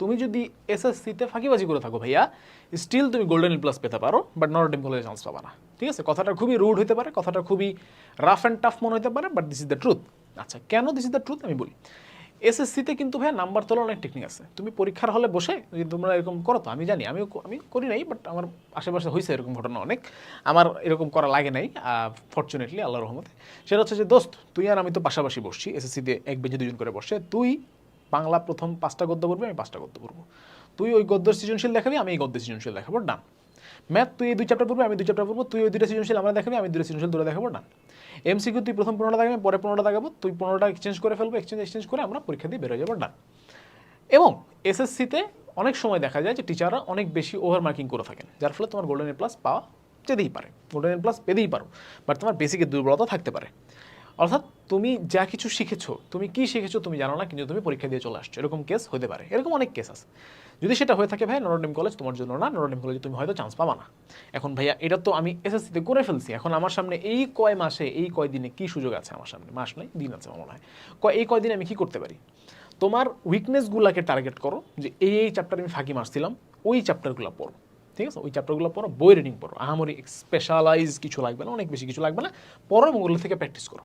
তুমি যদি এসএসসিতে ফাঁকিবাজি করে থাকো ভাইয়া স্টিল তুমি গোল্ডেন প্লাস পেতে পারো বাট নট কলেজে চান্স পাবা না। ঠিক আছে? কথাটা খুবই রুড হতে পারে, কথাটা খুবই রাফ অ্যান্ড টাফ মনে হতে পারে but this is the truth আচ্ছা কেন দিস ইজ দ্য ট্রুথ আমি বলি? এসএসসিতে কিন্তু ভাইয়া নাম্বার তোলার অনেক টেকনিক আছে। তুমি পরীক্ষার হলে বসে যদি তোমরা এরকম করো তো, আমি জানি, আমিও আমি করি নাই বাট আমার আশেপাশে হয়েছে এরকম ঘটনা অনেক। আমার এরকম করা লাগে নাই ফর্চুনেটলি আল্লাহ রহমতে। সেটা হচ্ছে যে, দোস্ত, তুই আর আমি তো পাশাপাশি বসছি এসএসসিতে এক বেঞ্চে দুজন করে বসে, তুই বাংলা প্রথম পাঁচটা গদ্য পড়বি, আমি পাঁচটা গদ্য পড়ব। তুই ওই গদ্য সৃজনশীল দেখাবি, আমি এই গদ্য সৃজনশীল দেখাবো, ডান। ম্যাথ, তুই এই দুই চ্যাপ্টার পড়বি, আমি দুই চ্যাপ্টার পড়ব, তুই ওই দুইটা সৃজনশীল আমরা দেখাবি, আমি দুইটা সৃজনশীল দুটো দেখাবো, ডান। এমসিকিউ তুই প্রথম পনেরোটা দেখাবি, পরে পনেরোটা দেখাবো, তুই পনেরোটা এক্সচেঞ্জ করে ফেলব এক্সচেঞ্জ এক্সচেঞ্জ করে আমরা পরীক্ষা দিয়ে বেরোয় যাব, ডান। এবং এসএসসিতে অনেক সময় দেখা যায় যে টিচাররা অনেক বেশি ওভার মার্কিং করে থাকেন, যার ফলে তোমার গোল্ডেন প্লাস পাওয়া যেতেই পারে। গোল্ডেন প্লাস পেতেই পারো বাট তোমার বেসিকের দুর্বলতা থাকতে পারে। অর্থাৎ তুমি যা কিছু শিখেছো, তুমি কি শিখেছো তুমি জানো না, কিন্তু তুমি পরীক্ষা দিয়ে চলে আসছো। এরকম কেস হতে পারে। এরকম অনেক কেস আছে। যদি সেটা হয়ে থাকে, ভাই নরডিম কলেজ তোমার জন্য না নরডিম কলেজে তুমি হয়তো চান্স পাবা না। এখন ভাইয়া, এটা তো আমি এসএসসিতে করে ফেলছি। এখন আমার সামনে এই কয় মাসে, এই কয় দিনে কি সুযোগ আছে আমার সামনে? মাস নয়, দিন আছে আমার মনে হয়। কয়, এই কয় দিনে আমি কি করতে পারি? তোমার উইকনেসগুলোকে টার্গেট করো যে এই এই চ্যাপ্টার আমি ফাঁকি মারছিলাম, ওই চ্যাপ্টারগুলো পড়ো। ঠিক আছে? ওই চ্যাপ্টারগুলো পড়ো, বই রিডিং পড়ো। আহামরি স্পেশালাইজ কিছু লাগবে না, অনেক বেশি কিছু লাগবে না। পড়ো এবং ওগুলো থেকে প্র্যাকটিস করো।